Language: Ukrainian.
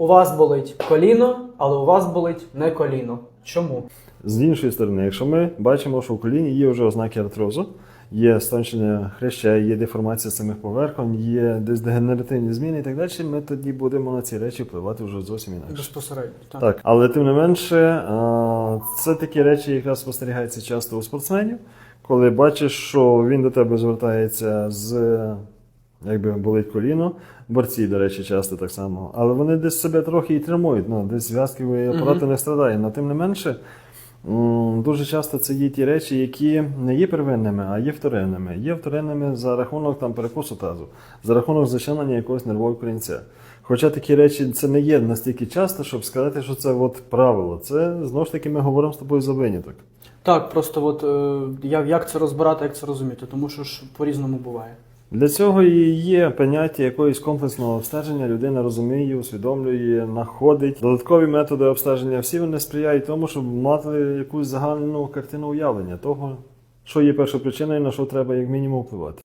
У вас болить коліно, але у вас болить не коліно. Чому? З іншої сторони, якщо ми бачимо, що в коліні є вже ознаки артрозу, є стончення хряща, є деформація самих поверхонь, є десь дегенеративні зміни і так далі, ми тоді будемо на ці речі впливати вже зовсім інакше. Безпосередньо. Так. Так, але тим не менше, це такі речі, якраз спостерігаються часто у спортсменів, коли бачиш, що він до тебе звертається з якби болить коліно, борці, до речі, часто так само, але вони десь себе трохи і тримують, ну, десь зв'язковий апарат не страдає. Но тим не менше, дуже часто це є ті речі, які не є первинними, а є вторинними. Є вторинними за рахунок там, перекусу тазу, за рахунок защемлення якогось нервового корінця. Хоча такі речі це не є настільки часто, щоб сказати, що це от правило. Це знову ж таки ми говоримо з тобою за виняток. Так, просто от е, як це розбирати, як це розуміти, тому що ж по-різному буває. Для цього і є поняття якогось комплексного обстеження. Людина розуміє, усвідомлює, знаходить. Додаткові методи обстеження всі вони сприяють тому, щоб мати якусь загальну картину уявлення того, що є першопричиною, на що треба як мінімум впливати.